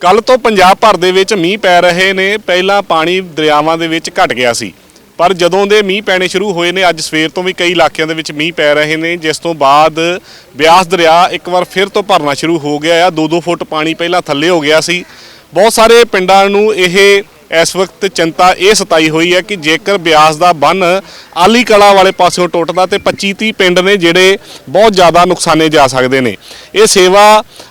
ਕੱਲ ਤੋਂ ਪੰਜਾਬ ਭਰ ਦੇ ਵਿੱਚ ਮੀਂਹ ਪੈ ਰਹੇ ਨੇ। ਪਹਿਲਾਂ ਪਾਣੀ ਦਰਿਆਵਾਂ ਦੇ ਵਿੱਚ ਘਟ ਗਿਆ ਸੀ। ਪਰ ਜਦੋਂ ਦੇ ਮੀਂਹ ਪੈਣੇ ਸ਼ੁਰੂ ਹੋਏ ਨੇ, ਅੱਜ ਸਵੇਰ ਤੋਂ ਵੀ ਕਈ ਇਲਾਕਿਆਂ ਦੇ ਵਿੱਚ ਮੀਂਹ ਪੈ ਰਹੇ ਨੇ, ਜਿਸ ਤੋਂ ਬਾਅਦ ਬਿਆਸ ਦਰਿਆ ਇੱਕ ਵਾਰ ਫਿਰ ਤੋਂ ਭਰਨਾ ਸ਼ੁਰੂ ਹੋ ਗਿਆ ਆ। 2-2 ਫੁੱਟ ਪਾਣੀ ਪਹਿਲਾਂ ਥੱਲੇ ਹੋ ਗਿਆ ਸੀ। ਬਹੁਤ ਸਾਰੇ ਪਿੰਡਾਂ ਨੂੰ ਇਹ ਇਸ ਵਕਤ ਚਿੰਤਾ ਇਹ ਸਤਾਈ ਹੋਈ ਹੈ ਕਿ ਜੇਕਰ ਬਿਆਸ ਦਾ ਬੰਨ ਆਲੀ ਕਲਾ ਵਾਲੇ ਪਾਸਿਓਂ ਟੁੱਟਦਾ ਤੇ 25-30 ਪਿੰਡ ਨੇ ਜਿਹੜੇ ਬਹੁਤ ਜ਼ਿਆਦਾ ਨੁਕਸਾਨੇ ਜਾ ਸਕਦੇ ਨੇ। ਇਹ ਸੇਵਾ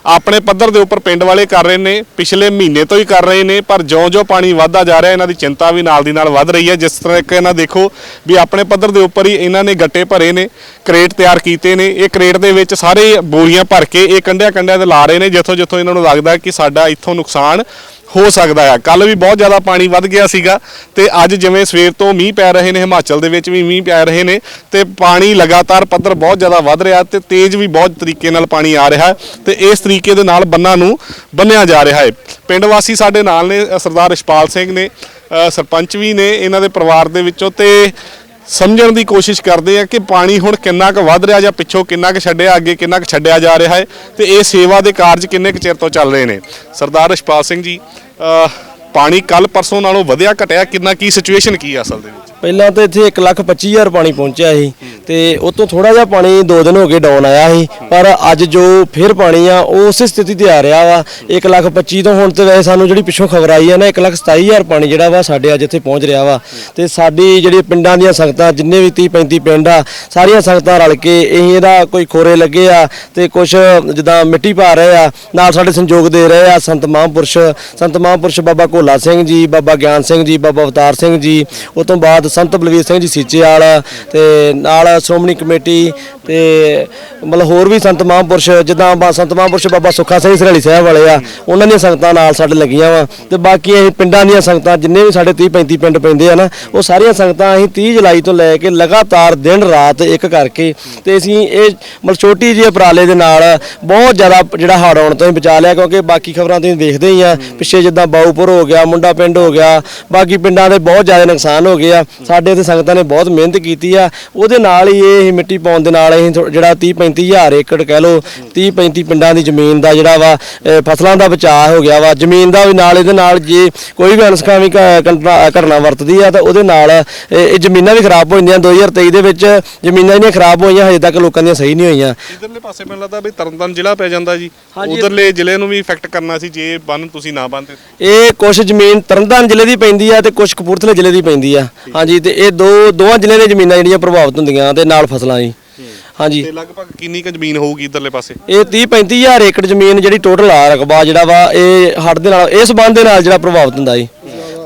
ਆਪਣੇ ਪੱਧਰ ਦੇ ਉੱਪਰ ਪਿੰਡ ਵਾਲੇ ਕਰ ਰਹੇ ਨੇ, ਪਿਛਲੇ ਮਹੀਨੇ ਤੋਂ ਹੀ ਕਰ ਰਹੇ ਨੇ, ਪਰ ਜਿਉਂ-ਜਿਉਂ ਪਾਣੀ ਵਧਦਾ ਜਾ ਰਿਹਾ, ਇਹਨਾਂ ਦੀ ਚਿੰਤਾ ਵੀ ਨਾਲ ਦੀ ਨਾਲ ਵੱਧ ਰਹੀ ਹੈ। ਜਿਸ ਤਰ੍ਹਾਂ ਕਿ ਇਹਨਾਂ ਦੇਖੋ ਵੀ ਆਪਣੇ ਪੱਧਰ ਦੇ ਉੱਪਰ ਹੀ ਇਹਨਾਂ ਨੇ ਗੱਟੇ ਭਰੇ ਨੇ, ਕ੍ਰੇਟ ਤਿਆਰ ਕੀਤੇ ਨੇ। ਇਹ ਕ੍ਰੇਟ ਦੇ ਵਿੱਚ ਸਾਰੇ ਬੋਰੀਆਂ ਭਰ ਕੇ ਇਹ ਕੰਡਿਆਂ ਕੰਡਿਆਂ ਤੇ ਲਾ ਰਹੇ ਨੇ ਜਿੱਥੋਂ ਜਿੱਥੋਂ ਇਹਨਾਂ ਨੂੰ ਲੱਗਦਾ ਕਿ ਸਾਡਾ ਇੱਥੋਂ ਨੁਕਸਾਨ ਹੋ ਸਕਦਾ ਆ ਕੱਲ ਵੀ ਬਹੁਤ ਜ਼ਿਆਦਾ ਪਾਣੀ ਵੱਧ ਗਿਆ ਸੀਗਾ ਤੇ ਅੱਜ ਜਿਵੇਂ ਸਵੇਰ ਤੋਂ ਮੀਂਹ ਪੈ ਰਹੇ ਨੇ, ਹਿਮਾਚਲ ਦੇ ਵਿੱਚ ਵੀ ਮੀਂਹ ਪੈ ਰਹੇ ਨੇ ਤੇ ਪਾਣੀ ਲਗਾਤਾਰ ਪੱਧਰ ਬਹੁਤ ਜ਼ਿਆਦਾ ਵੱਧ ਰਿਹਾ ਤੇ ਤੇਜ਼ ਵੀ ਬਹੁਤ ਤਰੀਕੇ ਨਾਲ ਪਾਣੀ ਆ ਰਿਹਾ ਹੈ ਤੇ ਇਸ ਤਰੀਕੇ ਦੇ ਨਾਲ ਬੰਨਾਂ ਨੂੰ ਬੰਨਿਆ ਜਾ ਰਿਹਾ ਹੈ। ਪਿੰਡ ਵਾਸੀ ਸਾਡੇ ਨਾਲ ਨੇ ਸਰਦਾਰ ਇਸ਼ਪਾਲ ਸਿੰਘ ਨੇ ਸਰਪੰਚ ਵੀ ਨੇ ਇਹਨਾਂ ਦੇ ਪਰਿਵਾਰ ਦੇ ਵਿੱਚੋਂ ਤੇ ਸਮਝਣ ਦੀ ਕੋਸ਼ਿਸ਼ ਕਰਦੇ ਆ ਕਿ ਪਾਣੀ ਹੁਣ ਕਿੰਨਾ ਕੁ ਵੱਧ ਰਿਹਾ ਜਾਂ ਪਿੱਛੋਂ ਕਿੰਨਾ ਕੁ ਛੱਡਿਆ, ਅੱਗੇ ਕਿੰਨਾ ਕੁ ਛੱਡਿਆ ਜਾ ਰਿਹਾ ਹੈ ਤੇ ਇਹ ਸੇਵਾ ਦੇ ਕਾਰਜ ਕਿੰਨੇ ਕੁ ਚਿਰ ਤੋਂ ਚੱਲ ਰਹੇ ਨੇ? ਸਰਦਾਰ ਇਸ਼ਪਾਲ ਸਿੰਘ ਜੀ ਪਾਣੀ ਕੱਲ ਪਰਸੋਂ ਨਾਲੋਂ ਵਧਿਆ ਘਟਿਆ ਕਿੰਨਾ, ਕੀ ਸਿਚੁਏਸ਼ਨ ਕੀ ਹੈ ਅਸਲ ਦੇ ਵਿੱਚ? ਪਹਿਲਾਂ ਤਾਂ ਇੱਥੇ 125000 ਪਾਣੀ ਪਹੁੰਚਿਆ ਸੀ ਤੇ ਉਹ ਤੋਂ ਥੋੜਾ ਜਿਹਾ ਪਾਣੀ 2 ਦਿਨ ਹੋ ਗਏ ਡਾਊਨ ਆਇਆ ਸੀ, ਪਰ ਅੱਜ ਜੋ ਫਿਰ ਪਾਣੀ ਆ, ਉਹ ਉਸੇ ਸਥਿਤੀ ਤੇ ਆ ਰਿਹਾ ਵਾ। 125000 ਤੋਂ ਹੁਣ ਤੇ ਵੈਸੇ ਸਾਨੂੰ ਜਿਹੜੀ ਪਿੱਛੋਂ ਖਬਰ ਆਈ ਆ ਨਾ 127000 ਪਾਣੀ ਜਿਹੜਾ ਵਾ ਸਾਡੇ ਅੱਜ ਇੱਥੇ ਪਹੁੰਚ ਰਿਹਾ ਵਾ। ਤੇ ਸਾਡੀ ਜਿਹੜੀ ਪਿੰਡਾਂ ਦੀਆਂ ਸੰਗਤਾਂ, ਜਿੰਨੇ ਵੀ 30 35 ਪਿੰਡ ਆ, ਸਾਰੀਆਂ ਸੰਗਤਾਂ ਰਲ ਕੇ ਇਹ ਇਹਦਾ ਕੋਈ ਖੋਰੇ ਲੱਗੇ ਆ ਤੇ ਕੁਝ ਜਿੱਦਾਂ ਮਿੱਟੀ ਪਾ ਰਹੇ ਆ, ਨਾਲ ਸਾਡੇ ਸੰਯੋਗ ਦੇ ਰਹੇ ਆ ਸੰਤ ਮਹਾਂਪੁਰਸ਼ ਸੰਤ ਮਹਾਂਪੁਰਸ਼ ਬਾਬਾ ਭੋਲਾ ਸਿੰਘ ਜੀ, ਬਾਬਾ ਗਿਆਨ ਸਿੰਘ ਜੀ, ਬਾਬਾ ਅਵਤਾਰ ਸਿੰਘ ਜੀ ਉਸ ਤੋਂ ਬਾਅਦ ਸੰਤ ਬਲਵੀਰ ਸਿੰਘ ਜੀ ਸੀਚੇਵਾਲ ਤੇ ਨਾਲ ਸ਼੍ਰੋਮਣੀ ਕਮੇਟੀ ਤੇ ਮਤਲਬ ਹੋਰ ਵੀ ਸੰਤ ਮਹਾਂਪੁਰਸ਼, ਜਿੱਦਾਂ ਬਾ- ਸੰਤ ਮਹਾਂਪੁਰਸ਼ ਬਾਬਾ ਸੁੱਖਾ ਸਿੰਘ ਸਰਹਲੀ ਸਾਹਿਬ ਵਾਲੇ ਆ, ਉਹਨਾਂ ਦੀਆਂ ਸੰਗਤਾਂ ਨਾਲ ਸਾਡੇ ਲੱਗੀਆਂ ਵਾ ਤੇ ਬਾਕੀ ਅਸੀਂ ਪਿੰਡਾਂ ਦੀਆਂ ਸੰਗਤਾਂ ਜਿੰਨੇ ਵੀ ਸਾਡੇ 30 35 ਪਿੰਡ ਪੈਂਦੇ ਆ ਨਾ, ਉਹ ਸਾਰੀਆਂ ਸੰਗਤਾਂ ਅਸੀਂ 30 ਜੁਲਾਈ ਤੋਂ ਲੈ ਕੇ ਲਗਾਤਾਰ ਦਿਨ ਰਾਤ ਇੱਕ ਕਰਕੇ ਤੇ ਅਸੀਂ ਇਹ ਮਤਲਬ ਛੋਟੀ ਜਿਹੀ ਉਪਰਾਲੇ ਦੇ ਨਾਲ ਬਹੁਤ ਜ਼ਿਆਦਾ ਜਿਹੜਾ ਹੜ ਆਉਣ ਤੋਂ ਹੀ ਬਚਾ ਲਿਆ ਕਿਉਂਕਿ ਬਾਕੀ ਖਬਰਾਂ ਤੁਸੀਂ ਦੇਖਦੇ ਹੀ ਆ, ਪਿੱਛੇ ਜਿੱਦਾਂ ਬਾਊਪੁਰ ਹੋ ਗਿਆ ਮੁੰਡਾ ਪਿੰਡ ਹੋ ਗਿਆ ਬਾਕੀ ਪਿੰਡਾਂ ਦੇ ਬਹੁਤ ਜ਼ਿਆਦਾ ਨੁਕਸਾਨ ਹੋ ਗਏ ਆ। ਸਾਡੇ ਇੱਥੇ ਸੰਗਤਾਂ ਨੇ ਬਹੁਤ ਮਿਹਨਤ ਕੀਤੀ ਆ। ਉਹਦੇ ਨਾਲ ਹੀ ਇਹ ਮਿੱਟੀ ਪਾਉਣ ਦੇ ਨਾਲ ਥੋ- ਜਿਹੜਾ 30 35000 ਏਕੜ ਕਹਿ ਲਓ 30 35 ਪਿੰਡਾਂ ਦੀ ਜ਼ਮੀਨ ਦਾ ਜਿਹੜਾ ਵਾ ਫਸਲਾਂ ਦਾ ਬਚਾਅ ਹੋ ਗਿਆ ਵਾ। ਜ਼ਮੀਨ ਦਾ ਵੀ ਨਾਲ ਇਹਦੇ ਨਾਲ ਜੇ ਕੋਈ ਵੀ ਅਨਸਕਾਮੀ ਘਟਨਾ ਵਰਤਦੀ ਆ ਤਾਂ ਉਹਦੇ ਨਾਲ ਇਹ ਇਹ ਜ਼ਮੀਨਾਂ ਵੀ ਖਰਾਬ ਹੋ ਜਾਂਦੀਆਂ। 2023 ਦੇ ਵਿੱਚ ਜ਼ਮੀਨਾਂ ਜਿਹੜੀਆਂ ਖਰਾਬ ਹੋਈਆਂ ਹਜੇ ਤੱਕ ਲੋਕਾਂ ਦੀਆਂ ਸਹੀ ਨਹੀਂ ਹੋਈਆਂ। ਇਧਰਲੇ ਪਾਸੇ ਮੈਨੂੰ ਲੱਗਦਾ ਵੀ ਤਰਨਤਾਰਨ ਜ਼ਿਲ੍ਹਾ ਪੈ ਜਾਂਦਾ ਜੀ। ਉਧਰਲੇ ਜ਼ਿਲ੍ਹੇ ਨੂੰ ਵੀ ਇਫੈਕਟ ਕਰਨਾ ਸੀ ਜੇ ਬੰਨ ਤੁਸੀਂ ਨਾ ਬੰਨਦੇ। ਇਹ ਕੁਝ ਜ਼ਮੀਨ ਤਰਨਤਾਰਨ ਜ਼ਿਲ੍ਹੇ ਦੀ ਪੈਂਦੀ ਆ ਤੇ ਕੁਝ ਕਪੂਰਥਲੇ ਜ਼ਿਲ੍ਹੇ ਦੀ ਪੈਂਦੀ ਆ। ਹਾਂਜੀ ਤੇ ਇਹ ਦੋ ਦੋਵਾਂ ਜ਼ਿਲ੍ਹਿਆਂ ਦੀਆਂ ਜ਼ਮੀਨਾਂ ਜਿਹੜੀਆਂ ਪ੍ਰਭਾਵਿਤ ਹੁੰਦੀਆਂ ਤੇ ਨਾਲ ਫਸਲਾਂ ਜੀ। ਹਾਂਜੀ। ਤੇ ਲਗਭਗ ਕਿੰਨੀ ਕੁ ਜ਼ਮੀਨ ਹੋਊਗੀ ਇਧਰਲੇ ਪਾਸੇ? ਇਹ 30 35000 ਏਕੜ ਜ਼ਮੀਨ ਜਿਹੜੀ ਟੋਟਲ ਆ ਰਕਬਾ ਜਿਹੜਾ ਵਾ ਇਹ ਹੜ੍ਹ ਦੇ ਨਾਲ ਇਸ ਬੰਦ ਦੇ ਨਾਲ ਜਿਹੜਾ ਪ੍ਰਭਾਵਿਤ ਹੁੰਦਾ ਜੀ।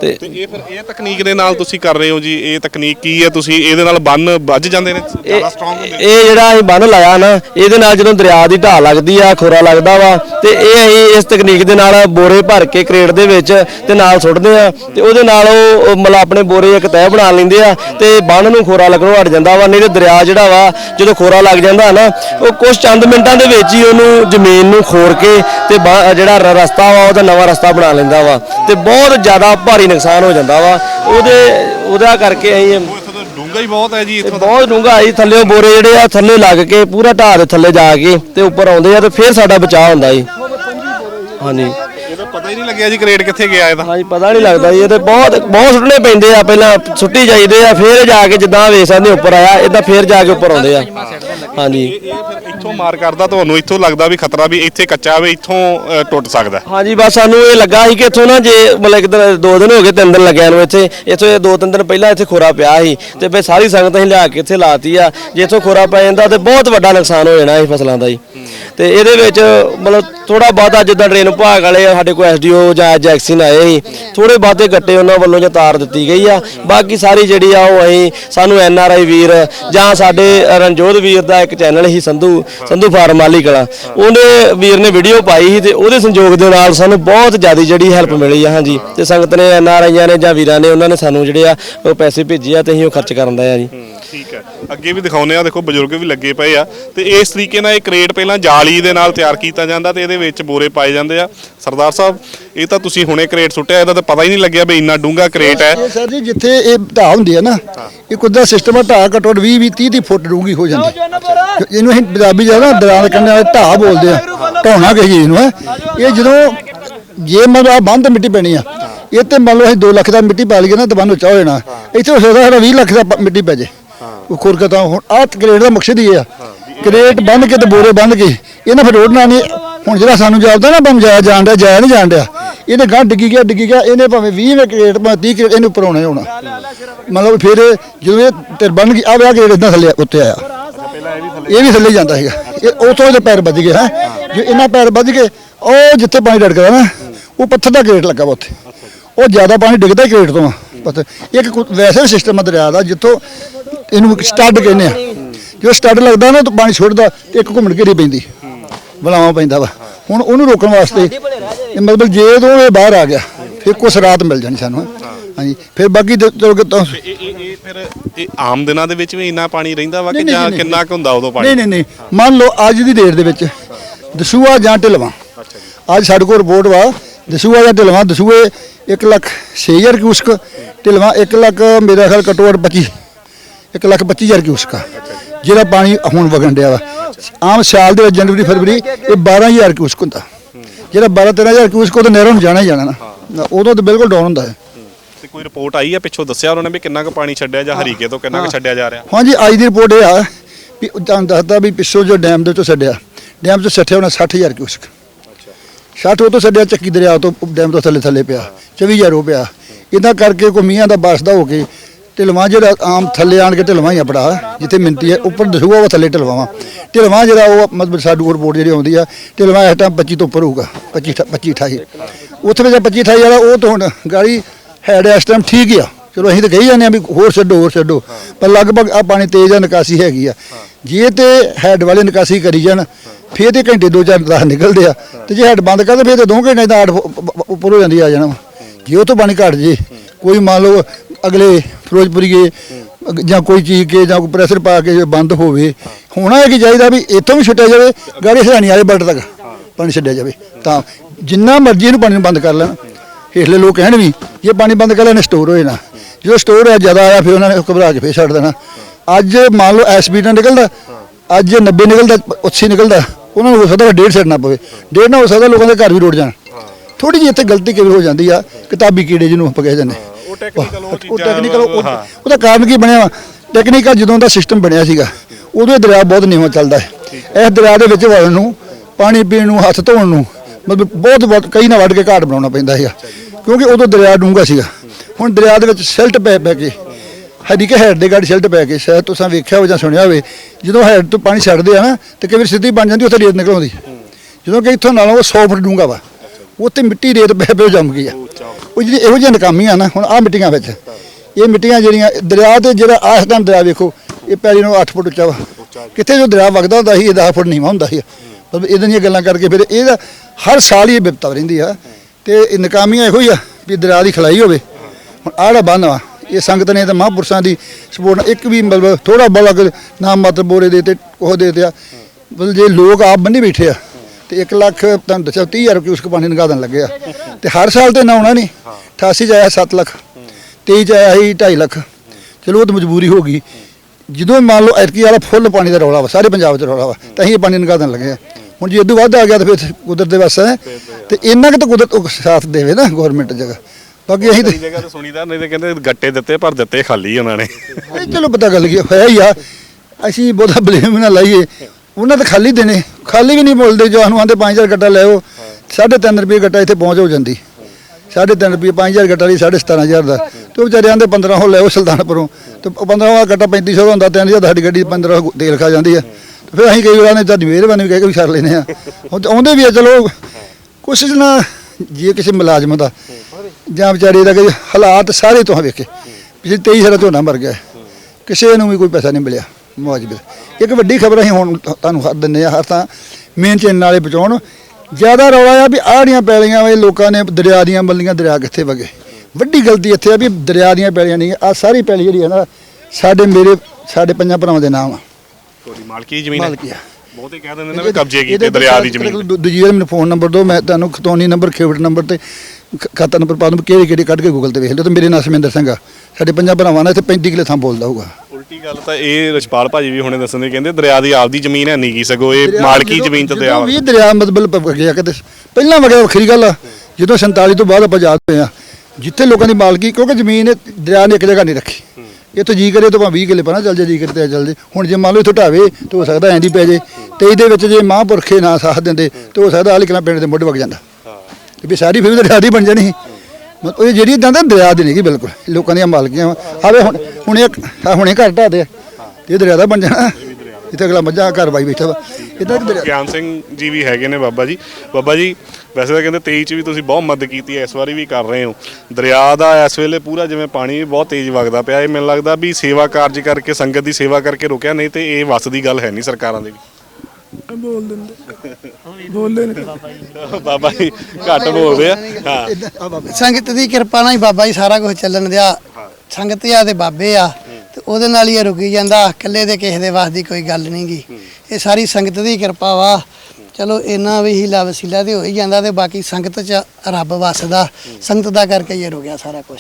ਤੇ ਤੇ ਇਹ ਫਿਰ ਇਹ ਤਕਨੀਕ ਦੇ ਨਾਲ ਤੁਸੀਂ ਕਰ ਰਹੇ ਹੋ ਜੀ ਇਹ ਤਕਨੀਕ ਕੀ ਹੈ ਤੁਸੀਂ? ਇਹਦੇ ਨਾਲ ਬੰਨ ਵੱਜ ਜਾਂਦੇ ਨੇ ਜ਼ਿਆਦਾ ਸਟਰੋਂਗ ਹੁੰਦੇ ਨੇ। ਇਹ ਜਿਹੜਾ ਅਸੀਂ ਬੰਨ ਲਾਇਆ ਨਾ ਇਹਦੇ ਨਾਲ ਜਦੋਂ ਦਰਿਆ ਦੀ ਢਾਹ ਲੱਗਦੀ ਆ ਖੋਰਾ ਲੱਗਦਾ ਵਾ ਤੇ ਇਹ ਅਸੀਂ ਇਸ ਤਕਨੀਕ ਦੇ ਨਾਲ ਬੋਰੇ ਭਰ ਕੇ ਕ੍ਰੇਟ ਦੇ ਵਿੱਚ ਤੇ ਨਾਲ ਸੁੱਟਦੇ ਆ ਤੇ ਉਹਦੇ ਨਾਲ ਉਹ ਉਹ ਮਤਲਬ ਆਪਣੇ ਬੋਰੇ ਇੱਕ ਤਹਿ ਬਣਾ ਲੈਂਦੇ ਆ ਤੇ ਬੰਨ ਨੂੰ ਖੋਰਾ ਲੱਗਣੋਂ ਹਟ ਜਾਂਦਾ ਵਾ ਨਹੀਂ ਤੇ ਦਰਿਆ ਜਿਹੜਾ ਵਾ ਜਦੋਂ ਖੋਰਾ ਲੱਗ ਜਾਂਦਾ ਨਾ ਉਹ ਕੁਝ ਚੰਦ ਮਿੰਟਾਂ ਦੇ ਵਿੱਚ ਹੀ ਉਹਨੂੰ ਜ਼ਮੀਨ ਨੂੰ ਖੋਰ ਕੇ ਤੇ ਬਾ- ਜਿਹੜਾ ਰ- ਰਸਤਾ ਵਾ ਉਹਦਾ ਨਵਾਂ ਰਸਤਾ ਬਣਾ ਲੈਂਦਾ ਵਾ ਤੇ ਬਹੁਤ ਜ਼ਿਆਦਾ ਭਾਰੀ ਨੁਕਸਾਨ ਹੋ ਜਾਂਦਾ ਵਾ। ਉਹਦੇ ਉਹਦਾ ਕਰਕੇ ਅਸੀਂ ਇੱਥੋਂ ਤਾਂ ਡੂੰਘਾ ਹੀ ਬਹੁਤ ਹੈ ਜੀ ਤੇ ਇੱਥੋਂ ਬਹੁਤ ਡੂੰਘਾ ਆਈ ਥੱਲੇ ਬੋਰੇ ਜਿਹੜੇ ਆ ਥੱਲੇ ਲੱਗ ਕੇ ਪੂਰਾ ਢਾਹ ਦੇ ਥੱਲੇ ਜਾ ਕੇ ਤੇ ਉੱਪਰ ਆਉਂਦੇ ਆ ਤੇ ਫਿਰ ਸਾਡਾ ਬਚਾਅ ਹੁੰਦਾ ਜੀ। ਹਾਂਜੀ। ਇਹਦਾ ਪਤਾ ਹੀ ਨਹੀਂ ਲੱਗਿਆ ਜੀ ਕ੍ਰੇਡ ਕਿੱਥੇ ਗਿਆ ਇਹਦਾ। ਹਾਂਜੀ ਪਤਾ ਨਹੀਂ ਲੱਗਦਾ ਜੀ। ਇਹ ਤੇ ਬਹੁਤ ਬਹੁਤ ਸੁੱਟਣੇ ਪੈਂਦੇ ਆ। ਪਹਿਲਾਂ ਸੁੱਟੀ ਜਾਈਦੇ ਆ ਫਿਰ ਜਾ ਕੇ ਜਿੱਦਾਂ ਵੇਖ ਸਕਦੇ ਉੱਪਰ ਆਇਆ ਇਦਾਂ ਫਿਰ ਜਾ ਕੇ ਉੱਪਰ ਆਉਂਦੇ ਆ। ਹਾਂਜੀ। ਇਹ ਇਹ ਫਿਰ ਇੱਥੋਂ ਮਾਰ ਕਰਦਾ ਤੁਹਾਨੂੰ ਇੱਥੋਂ ਲੱਗਦਾ ਵੀ ਖਤਰਾ ਵੀ ਇੱਥੇ ਕੱਚਾ ਵੀ ਇੱਥੋਂ ਅ, ਟੁੱਟ ਸਕਦਾ। ਹਾਂਜੀ ਬਸ ਸਾਨੂੰ ਇਹ ਲੱਗਾ ਸੀ ਕਿ ਇੱਥੋਂ ਨਾ ਜੇ ਮਤਲਬ ਇੱਕ ਦਿਨ ਦੋ ਦਿਨ ਹੋ ਗਏ ਤਿੰਨ ਦਿਨ ਲੱਗਿਆ ਨੂੰ ਇੱਥੇ। ਇੱਥੋਂ ਇਹ ਦੋ ਤਿੰਨ ਦਿਨ ਪਹਿਲਾਂ ਇੱਥੇ ਖੋਰਾ ਪਿਆ ਸੀ ਤੇ ਫਿਰ ਸਾਰੀ ਸੰਗਤ ਅਸੀਂ ਲਿਆ ਕੇ ਇੱਥੇ ਲਾਤੀ ਆ। ਜੇ ਇੱਥੋਂ ਖੋਰਾ ਪੈ ਜਾਂਦਾ ਤੇ ਬਹੁਤ ਵੱਡਾ ਨੁਕਸਾਨ ਹੋ ਜਾਣਾ ਇਹ ਫਸਲਾਂ ਦਾ ਜੀ ਤੇ ਇਹਦੇ ਵਿੱਚ ਮਤਲਬ ਥੋੜਾ ਬਹੁਤਾ ਜਿੱਦਾਂ ਡਰੇਨ ਵਿਭਾਗ ਵਾਲੇ ਆ, ਸਾਡੇ ਕੋਲ ਐਸਡੀਓ ਜਾਂ ਜੈਕਸਿਨ ਆਏ ਸੀ ਥੋੜੇ ਬਹੁਤੇ ਗੱਟੇ ਉਹਨਾਂ ਵੱਲੋਂ ਜਾਂ ਤਾਰ ਦਿੱਤੀ ਗਈ ਆ। ਬਾਕੀ ਸਾਰੀ ਜਿਹੜੀ ਆ ਉਹ ਅਸੀਂ ਸਾਨੂੰ ਐਨ ਆਰ ਆਈ ਵੀਰ ਜਾਂ ਸਾਡੇ ਰਣਜੋਧ ਵੀਰ ਦਾ ਇੱਕ ਚੈਨਲ ਸੀ ਸੰਧੂ ਸੰਧੂ ਫਾਰਮ ਵਾਲੀ ਕਲਾ। ਉਹਨੇ ਵੀਰ ਨੇ ਵੀਡੀਓ ਪਾਈ ਸੀ ਤੇ ਉਹਦੇ ਸੰਯੋਗ ਦੇ ਨਾਲ ਸਾਨੂੰ ਬਹੁਤ ਜ਼ਿਆਦਾ ਜਿਹੜੀ ਹੈਲਪ ਮਿਲੀ ਆ, ਹਾਂਜੀ। ਤੇ ਸੰਗਤ ਨੇ, ਐਨ ਆਰ ਆਈਆਂ ਨੇ ਜਾਂ ਵੀਰਾਂ ਨੇ, ਉਹਨਾਂ ਨੇ ਸਾਨੂੰ ਜਿਹੜੇ ਆ, ਉਹ ਪੈਸੇ ਭੇਜੇ ਆ ਤੇ ਅਸੀਂ ਉਹ ਖਰਚ ਕਰਨ ਦਾ ਆ ਜੀ। ਠੀਕ ਹੈ। ਅੱਗੇ ਵੀ ਦਿਖਾਉਨੇ ਆ ਦੇਖੋ ਬਜ਼ੁਰਗ ਵੀ ਲੱਗੇ ਪਏ ਆ। ਤੇ ਇਸ ਤਰੀਕੇ ਨਾਲ ਇਹ ਕ੍ਰੇਟ ਪਹਿਲਾਂ ਜਾਲੀ ਦੇ ਨਾਲ ਤਿਆਰ ਕੀਤਾ ਜਾਂਦਾ ਤੇ ਇਹਦੇ ਵਿੱਚ ਬੋਰੇ ਪਾਏ ਜਾਂਦੇ ਆ। ਸਰਦਾਰ ਸਾਹਿਬ ਇਹ ਤਾਂ ਤੁਸੀਂ ਹੁਣੇ ਕ੍ਰੇਟ ਸੁੱਟਿਆ ਇਹਦਾ ਤਾਂ ਪਤਾ ਹੀ ਨਹੀਂ ਲੱਗਿਆ ਵੀ ਇੰਨਾ ਡੂੰਘਾ ਕ੍ਰੇਟ ਹੈ। ਇਹ ਸਰ ਜੀ ਜਿੱਥੇ ਇਹ ਢਾਹ ਹੁੰਦੀ ਹੈ ਨਾ ਇਹ ਕੁਦਰਤ ਸਿਸਟਮ ਆ ਢਾਹ ਘੱਟੋ ਘੱਟ 20 20 30 30 ਫੁੱਟ ਡੂੰਘੀ ਹੋ ਜਾਂਦੀ ਇਹਨੂੰ ਅਸੀਂ ਪੰਜਾਬੀ ਜਿਹੜਾ ਦਰਾਂ ਦੇ ਕੰਢੇ ਵਾਲੇ ਢਾਹ ਬੋਲਦੇ ਆ ਢਾਉਣਾ ਕਹੀਏ ਇਹਨੂੰ ਹੈ? ਇਹ ਜਦੋਂ ਜੇ ਮੰਨ ਆ ਬੰਦ ਮਿੱਟੀ ਪੈਣੀ ਆ ਇਹ ਤੇ ਮੰਨ ਲਓ ਅਸੀਂ 2 ਲੱਖ ਦਾ ਮਿੱਟੀ ਪਾ ਲਈਏ ਨਾ ਤਾਂ ਬੰਦ ਉੱਚਾ ਹੋ ਜਾਣਾ। ਇੱਥੇ ਹੋ ਸਕਦਾ ਸਾਡਾ 20 ਲੱਖ ਦਾ ਪ- ਮਿੱਟੀ ਪੈ ਜੇ। ਉਹ ਖੁਰਕ ਤਾਂ ਹੁਣ ਆਹ ਕ੍ਰੇਟ ਦਾ ਮਕਸਦ ਹੀ ਇਹ ਆ। ਕ੍ਰੇਟ ਬੰਨ ਕੇ ਤੇ ਬੋਰੇ ਬੰਨ ਕੇ ਇਹਨਾਂ ਫਿਰ ਰੋੜਨਾ ਨਹੀਂ। ਹੁਣ ਜਿਹੜਾ ਸਾਨੂੰ ਜਾਪਦਾ ਨਾ ਬੰਮ ਜਾਇਆ ਜਾਣ ਡਿਆ ਜਾਇਆ ਨਹੀਂ ਜਾਣ ਡਿਆ। ਇਹਨੇ ਗਾਂ ਡਿੱਗੀ ਗਿਆ ਡਿੱਗੀ ਗਿਆ ਇਹਨੇ ਭਾਵੇਂ 20 ਵੇ ਕ੍ਰੇਟ ਭਾਵੇਂ 30 ਕ੍ਰੇਟ ਇਹਨੂੰ ਉੱਪਰ ਹੋਣਾ ਮਤਲਬ ਫਿਰ ਜਦੋਂ ਇਹ ਤੇ ਬਣ ਗਈ ਆ ਵਿਆਹ ਕ੍ਰੇਟ ਇਦਾਂ ਥੱਲੇ ਉੱਤੇ ਆਇਆ। ਇਹ ਵੀ ਥੱਲੇ ਜਾਂਦਾ ਸੀਗਾ। ਇਹ ਉਥੋਂ ਇਹਦੇ ਪੈਰ ਵੱਜ ਗਏ ਹੈ। ਜੇ ਇਹਨਾਂ ਪੈਰ ਵੱਜ ਗਏ ਉਹ ਜਿੱਥੇ ਪਾਣੀ ਡੜਕਦਾ ਨਾ ਉਹ ਪੱਥਰ ਦਾ ਗੇਟ ਲੱਗਾ ਵਾ ਉੱਥੇ। ਉਹ ਜ਼ਿਆਦਾ ਪਾਣੀ ਡਿੱਗਦਾ ਗੇਟ ਤੋਂ ਪੱਥਰ। ਇੱਕ ਵੈਸੇ ਸਿਸਟਮ ਆ ਦਰਿਆ ਦਾ ਜਿੱਥੋਂ ਇਹਨੂੰ ਸਟੱਡ ਕਹਿੰਦੇ ਆ। ਜਦੋਂ ਸਟੱਡ ਲੱਗਦਾ ਨਾ ਤਾਂ ਪਾਣੀ ਛੁੱਟਦਾ ਤੇ ਇੱਕ ਘੁੰਮਣ ਘੇਰੀ ਪੈਂਦੀ। ਬੁਲਾਵਾ ਪੈਂਦਾ ਵਾ। ਹੁਣ ਉਹਨੂੰ ਰੋਕਣ ਵਾਸਤੇ ਇਹ ਮਤਲਬ ਜੇ ਤੋਂ ਇਹ ਬਾਹਰ ਆ ਗਿਆ ਫਿਰ ਕੁਛ ਰਾਤ ਮਿਲ ਜਾਣੀ ਸਾਨੂੰ ਹਾਂਜੀ। ਫਿਰ ਬਾਕੀ ਤੇ ਇਹ ਇਹ ਇਹ ਫਿਰ ਇਹ ਆਮ ਦਿਨਾਂ ਦੇ ਵਿੱਚ ਵੀ ਇੰਨਾ ਪਾਣੀ ਰਹਿੰਦਾ ਵਾ ਕਿ ਨਹੀਂ, ਨਹੀਂ, ਜਾਂ ਨਹੀਂ, ਕਿੰਨਾ ਕੁ ਹੁੰਦਾ ਉਦੋਂ ਨਹੀਂ ਪਾਣੀ? ਨਹੀਂ ਨਹੀਂ ਮੰਨ ਲਓ ਅੱਜ ਦੀ ਡੇਟ ਦੇ ਵਿੱਚ ਦਸੂਆ ਜਾਂ ਢਲਵਾ। ਅੱਜ ਸਾਡੇ ਕੋਲ ਰਿਪੋਰਟ ਵਾ ਦਸੂਆ ਜਾਂ ਢਲਵਾ। ਦਸੂਏ 1 ਲੱਖ 6000 ਕਿਊਸਕ ਢਲਵਾ 1 ਲੱਖ ਮੇਰਾ ਖਿਆਲ ਘੱਟੋ ਘੱਟ 25 1 ਲੱਖ 25000 ਕਿਊਸਕ ਜਿਹੜਾ ਪਾਣੀ ਹੁਣ ਵਗਣ ਡਿਆ ਵਾ। ਆਮ ਸਾਲ ਦੇ ਵਿੱਚ ਜਨਵਰੀ ਫਰਵਰੀ ਇਹ 12000 ਕਿਊਸਕ ਹੁੰਦਾ। ਜਿਹੜਾ 12 13000 ਕਿਊਸਕ ਉਹ ਤਾਂ ਨਹਿਰੋਂ ਨੂੰ ਜਾਣਾ ਹੀ ਜਾਣਾ ਨਾ। ਉਦੋਂ ਤਾਂ ਬਿਲਕੁਲ ਡਾਊਨ ਹੁੰਦਾ। ਹੈ ਤੇ ਕੋਈ ਰਿਪੋਰਟ ਆਈ ਆ? ਪਿੱਛੋਂ ਦੱਸਿਆ ਉਹਨਾਂ ਨੇ ਵੀ ਕਿੰਨਾ ਕੁ ਪਾਣੀ ਛੱਡਿਆ ਜਾਂ ਹਰੀਕੇ ਤੋਂ ਕਿੰਨਾ ਕੁ ਛੱਡਿਆ ਜਾ ਰਿਹਾ? ਹਾਂਜੀ ਅੱਜ ਦੀ ਰਿਪੋਰਟ ਇਹ ਆ ਵੀ ਤੁਹਾਨੂੰ ਦੱਸਦਾ ਵੀ ਪਿੱਛੋਂ ਜੋ ਡੈਮ ਦੇ ਤੋਂ ਛੱਡਿਆ ਡੈਮ ਤੋਂ ਸੱਠਿਆ ਉਹਨਾਂ 60000 ਕਿਊਸਕ। 60 ਉਹ ਤੋਂ ਛੱਡਿਆ ਚੱਕੀ ਦਰਿਆ ਤੋਂ ਡੈਮ ਤੋਂ ਥੱਲੇ ਥੱਲੇ ਪਿਆ 24000 ਉਹ ਪਿਆ। ਇਦਾਂ ਕਰਕੇ ਕੋ ਮੀਆਂ ਦਾ ਬਸਦਾ ਹੋ ਕੇ ਢਲਵਾ ਜਿਹੜਾ ਆਮ ਥੱਲੇ ਆਣ ਕੇ ਢਲਵਾ ਹੀ ਆਪੜਾ ਜਿੱਥੇ ਮਿੰਤੀ ਹੈ ਉੱਪਰ ਦਸੂਗਾ ਉਹ ਥੱਲੇ ਢਲਵਾਵਾ ਢਲਵਾ ਜਿਹੜਾ ਉਹ ਮਤਲਬ ਸਾਡੂ ਰਿਪੋਰਟ ਜਿਹੜੀ ਆਉਂਦੀ ਆ, ਢਲਵਾ ਇਸ ਟਾਈਮ 25 ਤੋਂ ਉੱਪਰ ਹੋਊਗਾ 25 25 28 ਉੱਥੇ ਵਿੱਚ 25 28 ਵਾਲਾ ਉਹ ਤੋਂ ਹੁਣ ਗਾੜੀ ਹੈਡ ਇਸ ਟਾਈਮ ਠੀਕ ਆ। ਚਲੋ ਅਸੀਂ ਤਾਂ ਕਹੀ ਜਾਂਦੇ ਆ ਵੀ ਹੋਰ ਛੱਡੋ ਹੋਰ ਛੱਡੋ, ਪਰ ਲਗਭਗ ਆ ਪਾਣੀ ਤੇਜ਼ ਆ, ਨਿਕਾਸੀ ਹੈਗੀ ਆ। ਜੇ ਤੇ ਹੈਡ ਵਾਲੇ ਨਿਕਾਸੀ ਕਰੀ ਜਾਣ, ਫੇਰ ਤੇ ਘੰਟੇ ਦੋ ਚਾਰ ਦਸ ਨਿਕਲਦੇ ਆ। ਤੇ ਜੇ ਹੈਡ ਬੰਦ ਕਰਦੇ ਫੇਰ ਤੇ ਦੋ ਘੰਟੇ ਦਾ 8 ਉੱਪਰ ਹੋ ਜਾਂਦੀ ਆ ਜਾਣਾ ਵਾ। ਜੇ ਉਹ ਤੋਂ ਪਾਣੀ ਘਟ ਜੇ, ਕੋਈ ਮੰਨ ਲਓ ਅਗਲੇ ਫਿਰੋਜ਼ਪੁਰੀਏ ਜਾਂ ਕੋਈ ਚੀਜ਼ ਕੇ ਜਾਂ ਕੋਈ ਪ੍ਰੈਸ਼ਰ ਪਾ ਕੇ ਬੰਦ ਹੋਵੇ, ਹੋਣਾ ਇਹ ਕੀ ਚਾਹੀਦਾ ਵੀ ਇੱਥੋਂ ਵੀ ਛੱਡਿਆ ਜਾਵੇ, ਗਾੜੀ ਹਰਿਆਣੀ ਵਾਲੇ ਬਰਡ ਤੱਕ ਪਾਣੀ ਛੱਡਿਆ ਜਾਵੇ। ਤਾਂ ਜਿੰਨਾ ਮਰਜ਼ੀ ਇਹਨੂੰ ਪਾਣੀ ਨੂੰ ਬੰਦ ਕਰ ਲੈਣ। ਹੇਠਲੇ ਲੋਕ ਕਹਿਣ ਵੀ, ਜੇ ਪਾਣੀ ਬੰਦ ਕਰ ਲੈਣ ਸਟੋਰ ਹੋ ਜਾਣਾ ਜਦੋਂ ਸਟੋਰ ਹੋਇਆ, ਜ਼ਿਆਦਾ ਆਇਆ, ਫਿਰ ਉਹਨਾਂ ਨੇ ਘਬਰਾ ਕੇ ਫੇਰ ਛੱਡ ਦੇਣਾ। ਅੱਜ ਮੰਨ ਲਓ ਐਸ ਨਾਲ ਨਿਕਲਦਾ, ਅੱਜ 90 ਨਿਕਲਦਾ 80 ਨਿਕਲਦਾ, ਉਹਨਾਂ ਨੂੰ ਹੋ ਸਕਦਾ ਡੇਢ ਛੱਡਣਾ ਪਵੇ। ਡੇਢ ਨਾ ਹੋ ਸਕਦਾ, ਲੋਕਾਂ ਦੇ ਘਰ ਵੀ ਰੁੜ ਜਾਣ। ਥੋੜੀ ਜਿਹੀ ਇੱਥੇ ਗਲਤੀ ਕਿਵੇਂ ਹੋ ਜਾਂਦੀ ਆ? ਕਿਤਾਬੀ ਕੀੜੇ ਜਿਹਨੂੰ ਆਪਾਂ ਕਹਿ ਜਾਂਦੇ ਉਹ ਟੈਕਨੀਕਲ ਉਹ ਉਹ ਚੀਜ਼ਾਂ ਟੈਕਨੀਕਲ ਹਾਂ। ਉਹਦਾ ਕਾਰਨ ਕੀ ਬਣਿਆ ਟੈਕਨੀਕਲ ਜਦੋਂ ਦਾ ਸਿਸਟਮ ਬਣਿਆ ਸੀਗਾ ਉਦੋਂ ਇਹ ਦਰਿਆ ਬਹੁਤ ਨੀਵਾਂ ਚੱਲਦਾ ਹੈ। ਇਸ ਦਰਿਆ ਦੇ ਵਿੱਚ ਵੜਨ ਨੂੰ ਪਾਣੀ ਪੀਣ ਨੂੰ ਹੱਥ ਧੋਣ ਨੂੰ ਮਤਲਬ ਬਹੁਤ ਬਹੁਤ ਕਈ ਨਾ ਵੱਢ ਕੇ ਘਾਟ ਬਣਾਉਣਾ ਪੈਂਦਾ ਸੀਗਾ। ਕਿਉਂਕਿ ਉਦੋਂ ਦਰਿਆ ਡੂੰਘਾ ਸੀਗਾ। ਹੁਣ ਦਰਿਆ ਦੇ ਵਿੱਚ ਸਿਲਟ ਪੈ ਪੈ ਕੇ ਹਰੀ ਕੇ ਹੈਡ ਦੇ ਗਾੜੀ ਸਿਲਟ ਪੈ ਕੇ ਸ਼ਾਇਦ ਤੁਸੀਂ ਵੇਖਿਆ ਹੋਵੇ ਜਾਂ ਸੁਣਿਆ ਹੋਵੇ ਜਦੋਂ ਹੈਡ ਤੋਂ ਪਾਣੀ ਛੱਡਦੇ ਆ ਨਾ ਤੇ ਕਈ ਵਾਰ ਸਿੱਧੀ ਬਣ ਜਾਂਦੀ ਉੱਥੇ ਰੇਤ ਨਿਕਲ ਆਉਂਦੀ। ਜਦੋਂ ਕਿ ਇੱਥੋਂ ਨਾਲੋਂ ਉਹ 100 ਫੁੱਟ ਡੂੰਘਾ ਵਾ। ਉੱਥੇ ਮਿੱਟੀ ਰੇਤ ਬਹਿ ਪੈ ਜੰਮ ਗਈ ਆ। ਉਹ ਜਿਹੜੀ ਇਹੋ ਜਿਹੀਆਂ ਨਕਾਮੀਆਂ ਨਾ, ਹੁਣ ਆ ਮਿੱਟੀਆਂ ਵਿੱਚ, ਇਹ ਮਿੱਟੀਆਂ ਜਿਹੜੀਆਂ, ਦਰਿਆ ਤੇ ਜਿਹੜਾ ਆਹ ਟਾਈਮ ਦਰਿਆ ਵੇਖੋ, ਇਹ ਪੈਲੀ ਨੂੰ 8 ਫੁੱਟ ਉੱਚਾ ਵਾ। ਕਿੱਥੇ ਜੋ ਦਰਿਆ ਵਗਦਾ ਹੁੰਦਾ ਸੀ, ਇਹ 10 ਫੁੱਟ ਨੀਵਾਂ ਹੁੰਦਾ ਸੀ। ਮਤਲਬ ਇਦਾਂ ਦੀਆਂ ਗੱਲਾਂ ਕਰਕੇ ਫਿਰ ਇਹਦਾ ਹਰ ਸਾਲ ਹੀ ਇਹ ਬਿਪਤਾ ਰਹਿੰਦੀ ਆ। ਤੇ ਇਹ ਨਕਾਮੀਆਂ ਇਹੋ ਹੀ ਆ ਵੀ ਦਰਿਆ ਦੀ ਖਲਾਈ ਹੋਵੇ। ਹੁਣ ਆਹ ਜਿਹੜਾ ਬੰਨ ਵਾ, ਇਹ ਸੰਗਤ ਨੇ ਤਾਂ ਮਹਾਂਪੁਰਸ਼ਾਂ ਦੀ ਸਪੋਰਟ ਇੱਕ ਵੀ ਮਤਲਬ ਥੋੜਾ ਬੜਾ ਨਾਮ ਮਾਤਰ ਬੋਰੇ ਦੇ ਤੇ ਉਹ ਦੇ ਤੇ ਆ। ਮਤਲਬ ਜੇ ਲੋਕ ਆਪ ਬੰਨੀ ਬੈਠੇ ਆ ਤੇ 1 ਲੱਖ ਤੁਹਾਨੂੰ ਦੱਸਿਆ 30000 ਰੁਪਏ ਉਸਕ ਪਾਣੀ ਨਿਕਾਦਨ ਲੱਗੇ ਆ ਤੇ ਹਰ ਸਾਲ ਤੇ ਨਾ ਆਉਣਾ ਨਹੀਂ। 88 ਚ ਆਇਆ 7 ਲੱਖ 23 ਚ ਆਇਆ ਸੀ 2.5 ਲੱਖ। ਚਲੋ ਉਹ ਤਾਂ ਮਜਬੂਰੀ ਹੋ ਗਈ। ਜਦੋਂ ਮੰਨ ਲਓ ਐਰਕੀ ਵਾਲਾ ਫੁੱਲ ਪਾਣੀ ਦਾ ਰੌਲਾ ਵਾ ਸਾਰੇ ਪੰਜਾਬ 'ਚ ਰੌਲਾ ਵਾ ਤਾਂ ਅਸੀਂ ਇਹ ਪਾਣੀ ਨਿਕਾਦਨ ਲੱਗੇ ਆ ਹੁਣ ਜੇ ਇਦੋਂ ਵੱਧ ਆ ਗਿਆ ਤਾਂ ਫਿਰ ਕੁਦਰਤ ਦੇ ਵਾਸਤੇ ਹੈ ਤੇ ਇੰਨਾ ਕਿ ਤਾਂ ਕੁਦਰਤ ਉਹ ਸਾਥ ਦੇਵੇ ਨਾ ਗਵਰਨਮੈਂਟ ਜਗ੍ਹਾ। ਬਾਕੀ ਅਸੀਂ ਕਈ ਜਗ੍ਹਾ ਤੇ ਸੁਣੀਦਾ ਨਹੀਂ ਤੇ ਕਹਿੰਦੇ ਗੱਟੇ ਦਿੱਤੇ ਪਰ ਦਿੱਤੇ ਖਾਲੀ ਉਹਨਾਂ ਨੇ। ਤੇ ਚਲੋ ਪਤਾ ਗੱਲ ਕੀ ਹੋਇਆ ਹੀ ਆ। ਅਸੀਂ ਬਹੁਤਾ ਬਲੇਮ ਨਾ ਲਾਈਏ। ਉਹਨਾਂ ਤੇ ਖਾਲੀ ਦੇਣੇ। ਖਾਲੀ ਵੀ ਨਹੀਂ ਬੋਲਦੇ ਜੋ ਸਾਨੂੰ ਆਂਦੇ 5000 ਗੱਟਾ ਲੈਓ 3.5 ਰੁਪਏ ਗੱਟਾ ਇੱਥੇ ਪਹੁੰਚ ਹੋ ਜਾਂਦੀ। 3.5 ਰੁਪਏ 5000 ਗੱਟਾ ਲਈ 17500 ਦਾ। ਤੇ ਉਹ ਵਿਚਾਰੇ ਆਂਦੇ 1500 ਲੈਓ ਸੁਲਤਾਨਪੁਰੋਂ। ਤੇ 1500 ਦਾ ਗੱਟਾ 3500 ਦਾ ਹੁੰਦਾ 3000 ਦਾ ਸਾਡੀ ਗੱਡੀ 1500 ਤੇਲ ਖਾ ਜਾਂਦੀ ਆ। ਫਿਰ ਅਸੀਂ ਕਈ ਵਾਰ ਨੇ ਤੁਹਾਡੀ ਮਿਹਰਬਾਨੀ ਵੀ ਕਹਿ ਕੇ ਵੀ ਛੱਡ ਲੈਨੇ ਆ। ਆਉਂਦੇ ਵੀ ਆ ਚਲੋ ਕੋਸ਼ਿਸ਼ ਨਾ ਜੇ ਕਿਸੇ ਮੁਲਾਜ਼ਮ ਦਾ ਜਾਂ ਵਿਚਾਰੇ ਦਾ ਕੋਈ ਹਾਲਾਤ ਸਾਰੇ ਤੋਂ ਵੇਖੇ। ਪਿਛਲੇ 23 ਸਾਲਾਂ ਝੋਨਾ ਮਰ ਗਿਆ। ਕਿਸੇ ਨੂੰ ਵੀ ਕੋਈ ਪੈਸਾ ਨਹੀਂ ਮਿਲਿਆ। ਮੁਆਵਜ਼ੇ ਇੱਕ ਵੱਡੀ ਖਬਰ ਅਸੀਂ ਹੁਣ ਤੁਹਾਨੂੰ ਹੱਥ ਦਿੰਨੇ ਆ ਹਰ ਤਾਂ ਮੇਨ ਚੈਨਲ ਵਾਲੇ ਬਚਾਉਣ। ਜ਼ਿਆਦਾ ਰੌਲਾ ਆ ਵੀ ਆੜੀਆਂ ਪੈਲੀਆਂ ਵੇ ਲੋਕਾਂ ਨੇ ਦਰਿਆ ਦੀਆਂ ਬੱਲੀਆਂ ਦਰਿਆ ਕਿੱਥੇ ਵਗੇ? ਵੱਡੀ ਗਲਤੀ ਇੱਥੇ ਆ ਵੀ ਦਰਿਆ ਦੀਆਂ ਪੈਲੀਆਂ ਨਹੀਂ ਆ ਸਾਰੀ ਪੈਲੀ ਜਿਹੜੀ ਹੈ ਨਾ ਸਾਡੇ ਮੇਰੇ ਸਾਡੇ ਪੰਜਾਂ ਭਰਾਵਾਂ ਦੇ ਨਾਮ ਆ। ਤੁਹਾਡੀ ਮਾਲਕੀ ਜ਼ਮੀਨ ਹੈ। ਮਾਲਕੀ ਆ। ਬਹੁਤੇ ਕਹਿ ਦਿੰਦੇ ਨੇ ਵੀ ਕਬਜ਼ੇ ਕੀਤੇ ਦਰਿਆ ਦੀ ਜ਼ਮੀਨ। ਦੂਜੀ ਵਾਰ ਮੈਨੂੰ ਫੋਨ ਨੰਬਰ ਦਿਓ ਮੈਂ ਤੁਹਾਨੂੰ ਖਤੌਨੀ ਨੰਬਰ ਖੇਵਟ ਨੰਬਰ ਤੇ ਖਾਤਾ ਨੰਬਰ ਪਾ ਦੂੰ ਕਿਹੜੇ ਕਿਹੜੇ ਕੱਢ ਕੇ ਗੂਗਲ ਤੇ ਵੇਖ ਲਿਓ ਤੇ ਮੇਰੇ ਨਾਂ ਸਮਿੰਦਰ ਸਿੰਘ ਆ। ਸਾਡੇ ਪੰਜਾਂ ਭਰਾਵਾਂ ਨਾਲ ਇੱਥੇ 35 ਕਿਲੇ ਥਾਂ ਬੋਲਦਾ ਹੋਊਗਾ। ਉਲਟੀ ਗੱਲ ਤਾਂ ਇਹ ਰਛਪਾਲ ਭਾਜੀ ਵੀ ਹੁਣੇ ਦੱਸਣ ਦੇ ਕਹਿੰਦੇ ਦਰਿਆ ਦੀ ਆਪਦੀ ਜ਼ਮੀਨ ਹੈ ਨਹੀਂ ਕੀ ਸਗੋ ਇਹ ਮਾਲਕੀ ਜ਼ਮੀਨ ਤੇ ਦਰਿਆ ਵਾ। ਵੀ ਦਰਿਆ ਮਤਲਬ ਪ- ਗਿਆ ਕਿਤੇ ਪਹਿਲਾਂ ਵਗਿਆ ਵੱਖਰੀ ਗੱਲ ਆ ਜਦੋਂ 47 ਤੋਂ ਬਾਅਦ ਆਪਾਂ ਆਜ਼ਾਦ ਹੋਏ ਆ ਜਿੱਥੇ ਲੋਕਾਂ ਦੀ ਮਾਲਕੀ ਕਿਉਂਕਿ ਜ਼ਮੀਨ ਦਰਿਆ ਨੇ ਇੱਕ ਜਗ੍ਹਾ ਨਹੀਂ ਰੱਖੀ। ਇੱਥੋਂ ਜੀ ਕਰੇ ਤਾਂ ਭਾਵੇਂ 20 ਕਿੱਲੇ ਪਨਾ ਚੱਲ ਜੇ ਜੀ ਕਰੇ ਤੇ ਚੱਲ ਜੇ ਹੁਣ ਜੇ ਮੰਨ ਲਓ ਇੱਥੋਂ ਢਾਵੇ ਤਾਂ ਹੋ ਸਕਦਾ ਐਂ ਦੀ ਪੈ ਜੇ। ਤੇ ਇਹਦੇ ਵਿੱਚ ਜੇ ਮਹਾਂਪੁਰਖੇ ਨਾ ਸਾਥ ਦਿੰਦੇ ਤੇ ਹੋ ਸਕਦਾ ਹਾਲੇ ਕਿਨਾ ਪਿੰਡ ਦੇ ਮੁੱਢ ਵਗ ਜਾਂਦਾ। ਤੇ ਵੀ ਸਾਰੀ ਫਿਰ ਦਰਿਆ ਦੀ ਬਣ ਜਾਣੀ ਸੀ। ਮਤਲਬ ਇਹ ਜਿਹੜੀ ਇਦਾਂ ਦਾ ਦਰਿਆ ਦੀ ਨਹੀਂ ਗੀ ਬਿਲਕੁਲ, ਲੋਕਾਂ ਦੀਆਂ ਮਾਲਕੀਆਂ ਵਾ। ਆਵੇ ਹੁਣ ਹੁਣ ਇੱਕ ਹੁਣੇ ਘਰ ਢਾ ਦੇ ਇਹ ਦਰਿਆ ਦਾ ਬਣ ਜਾਣਾ। ਇੱਥੇ ਅਗਲਾ ਮੱਝਾਂ ਘਰ ਬਾਈ ਬੈਠਾ ਵਾ। ਇਦਾਂ ਕਿ ਦਰਿਆ ਗਿਆਨ ਸਿੰਘ ਜੀ ਵੀ ਹੈਗੇ ਨੇ ਬਾਬਾ ਜੀ। ਬਾਬਾ ਜੀ, ਵੈਸੇ ਤਾਂ ਕਹਿੰਦੇ 23 ਚ ਵੀ ਤੁਸੀਂ ਬਹੁਤ ਮਦਦ ਕੀਤੀ ਹੈ, ਇਸ ਵਾਰੀ ਵੀ ਕਰ ਰਹੇ ਹੋ। ਦਰਿਆ ਦਾ ਇਸ ਵੇਲੇ ਪੂਰਾ ਜਿਵੇਂ ਪਾਣੀ ਵੀ ਬਹੁਤ ਤੇਜ਼ ਵਗਦਾ ਪਿਆ। ਇਹ ਮੈਨੂੰ ਲੱਗਦਾ ਵੀ ਸੇਵਾ ਕਾਰਜ ਕਰਕੇ, ਸੰਗਤ ਦੀ ਸੇਵਾ ਕਰਕੇ ਰੁਕਿਆ, ਨਹੀਂ ਤੇ ਇਹ ਵੱਸ ਦੀ ਗੱਲ ਹੈ ਨਹੀਂ ਸਰਕਾਰਾਂ ਦੇ ਵੀ। ਬੋਲ ਦਿੰਦੇ। ਬੋਲਦੇ ਨੇ ਬਾਬਾ ਜੀ। ਘੱਟ ਬੋਲਦੇ ਆ। ਹਾਂ। ਇਦਾਂ ਆ ਬਾਬਾ ਸੰਗਤ ਦੀ ਕਿਰਪਾ ਨਾਲ ਹੀ ਬਾਬਾ ਜੀ ਸਾਰਾ ਕੁਝ ਚੱਲਣ ਦਿਆ। ਸੰਗਤ ਆ ਤੇ ਬਾਬੇ ਆ। ਤੇ ਉਹਦੇ ਨਾਲ ਹੀ ਇਹ ਰੁਕੀ ਜਾਂਦਾ। ਇਕੱਲੇ ਦੇ ਕਿਸੇ ਦੇ ਵਾਸ ਦੀ ਕੋਈ ਗੱਲ ਨਹੀਂ ਗੀ। ਇਹ ਸਾਰੀ ਸੰਗਤ ਦੀ ਕਿਰਪਾ ਵਾ। ਚਲੋ ਇੰਨਾ ਵੀ ਹੀਲਾ ਵਸੀਲਾ ਤੇ ਹੋ ਹੀ ਜਾਂਦਾ ਤੇ ਬਾਕੀ ਸੰਗਤ ਚ ਰੱਬ ਵਸਦਾ। ਸੰਗਤ ਦਾ ਕਰਕੇ ਹੀ ਇਹ ਰੁਕਿਆ ਸਾਰਾ ਕੁਝ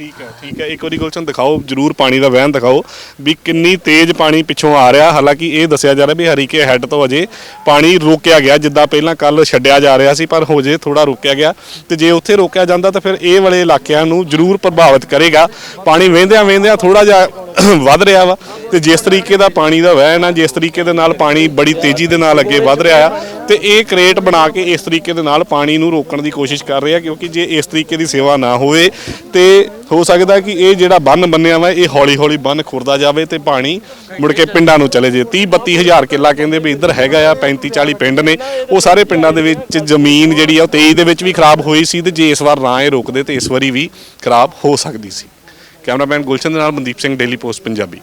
ਠੀਕ ਹੈ ਠੀਕ ਹੈ। ਇੱਕ ਵਾਰੀ ਗੁਲਸ਼ਨ ਦਿਖਾਓ, ਜਰੂਰ ਪਾਣੀ ਦਾ ਵਹਿਣ ਦਿਖਾਓ ਵੀ ਕਿੰਨੀ ਤੇਜ਼ ਪਾਣੀ ਪਿੱਛੋਂ ਆ ਰਿਹਾ। ਹਾਲਾਂਕਿ ਇਹ ਦੱਸਿਆ ਜਾ ਰਿਹਾ ਵੀ ਹਰੀਕੇ ਹੈੱਡ ਤੋਂ ਅਜੇ ਪਾਣੀ ਰੋਕਿਆ ਗਿਆ, ਜਿੱਦਾਂ ਪਹਿਲਾਂ ਕੱਲ ਛੱਡਿਆ ਜਾ ਰਿਹਾ ਸੀ, ਪਰ ਹੋ ਜੇ ਥੋੜਾ ਰੋਕਿਆ ਗਿਆ। ਤੇ ਜੇ ਉੱਥੇ ਰੋਕਿਆ ਜਾਂਦਾ ਤਾਂ ਫਿਰ ਇਹ ਵਾਲੇ ਇਲਾਕਿਆਂ ਨੂੰ ਜਰੂਰ ਪ੍ਰਭਾਵਿਤ ਕਰੇਗਾ। ਪਾਣੀ ਵਹਿੰਦਿਆਂ ਵਹਿੰਦਿਆਂ ਥੋੜਾ ਜਿਹਾ ਵੱਧ ਰਿਹਾ ਵਾ ਤੇ ਜਿਸ ਤਰੀਕੇ ਦਾ ਪਾਣੀ ਦਾ ਵਹਿਣ ਆ, ਜਿਸ ਤਰੀਕੇ ਦੇ ਨਾਲ ਪਾਣੀ ਬੜੀ ਤੇਜ਼ੀ ਦੇ ਨਾਲ ਅੱਗੇ ਵੱਧ ਰਿਹਾ ਆ, ਤੇ ਇਹ ਕ੍ਰੇਟ ਬਣਾ ਕੇ ਇਸ ਤਰੀਕੇ ਦੇ ਨਾਲ ਪਾਣੀ ਨੂੰ ਰੋਕਣ ਦੀ ਕੋਸ਼ਿਸ਼ ਕਰ ਰਹੇ ਆ, ਕਿਉਂਕਿ ਜੇ ਇਸ ਤਰੀਕੇ ਦੀ ਸੇਵਾ ਨਾ ਹੋਵੇ ਤੇ ਹੋ ਸਕਦਾ ਕਿ ਇਹ ਜਿਹੜਾ ਬੰਨ ਬੰਨਿਆ ਵਾ, ਇਹ ਹੌਲੀ ਹੌਲੀ ਬੰਨ ਖੁਰਦਾ ਜਾਵੇ ਤੇ ਪਾਣੀ ਮੁੜ ਕੇ ਪਿੰਡਾਂ ਨੂੰ ਚਲੇ ਜੇ 30 32 ਹਜ਼ਾਰ ਕਿੱਲਾ ਕਹਿੰਦੇ ਵੀ ਇੱਧਰ ਹੈਗਾ ਆ 35 40 ਪਿੰਡ ਨੇ। ਉਹ ਸਾਰੇ ਪਿੰਡਾਂ ਦੇ ਵਿੱਚ ਜ਼ਮੀਨ ਜਿਹੜੀ ਆ, ਉਹ 23 ਦੇ ਵਿੱਚ ਵੀ ਖਰਾਬ ਹੋਈ ਸੀ ਤੇ ਜੇ ਇਸ ਵਾਰ ਨਾ ਇਹ ਰੋਕਦੇ ਤੇ ਇਸ ਵਾਰੀ ਵੀ ਖਰਾਬ ਹੋ ਸਕਦੀ ਸੀ। ਕੈਮਰਾਮੈਨ ਗੁਲਸ਼ਨ ਦੇ ਨਾਲ ਮਨਦੀਪ ਸਿੰਘ ਡੇਲੀ ਪੋਸਟ ਪੰਜਾਬੀ।